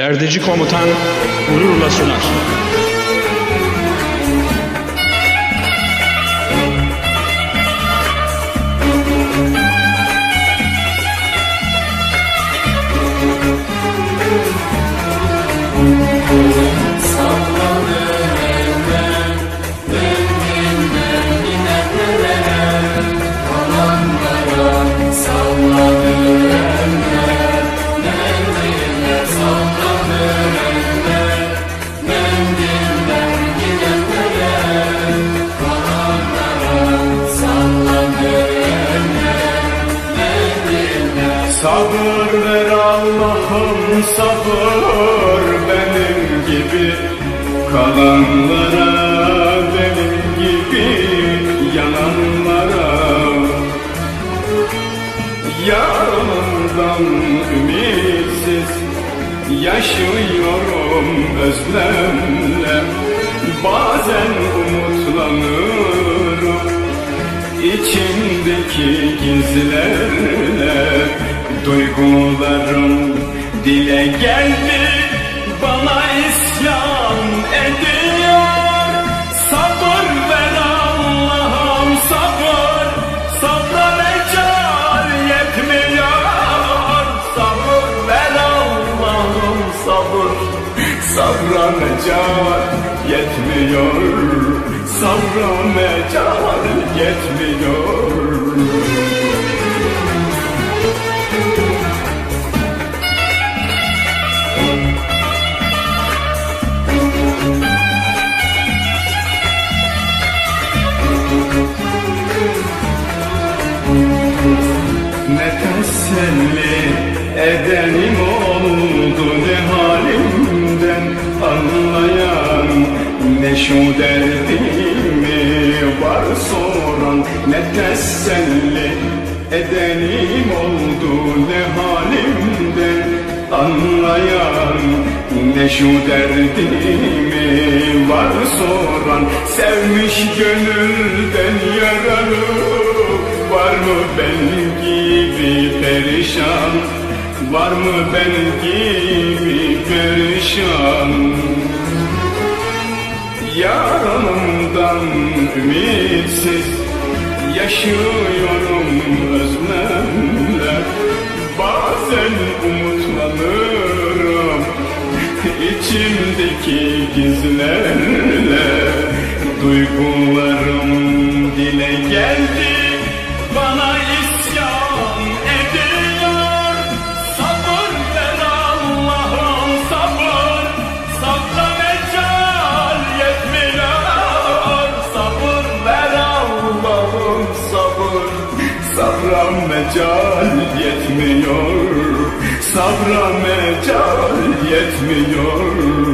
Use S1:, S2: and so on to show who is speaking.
S1: Perdeci komutan gururla sunar.
S2: Sabır ver Allah'ım sabır benim gibi. Kalanlara benim gibi yananlara. Yarımdan ümitsiz yaşıyorum özlemle. Bazen umutlanırım İçimdeki gizlerle Duygularım dile geldi Bana isyan ediyor. Sabır ver Allah'ım sabır. Sabra mecal yetmiyor. Sabır ver Allah'ım sabır. Sabra mecal yetmiyor. Sabra mecal yetmiyor Teselli edenim oldu ne halimden anlayan Ne şu derdimi var soran Sevmiş gönülden yaralı Var mı ben gibi perişan? Var mı ben gibi perişan? Yaranımdan ümitsiz Yaşıyorum özlemle. Bazen umutlanırım İçimdeki gizlerle. Duygularım dile geldi Bana isyan Sabra mecal yetmiyor. Sabra mecal yetmiyor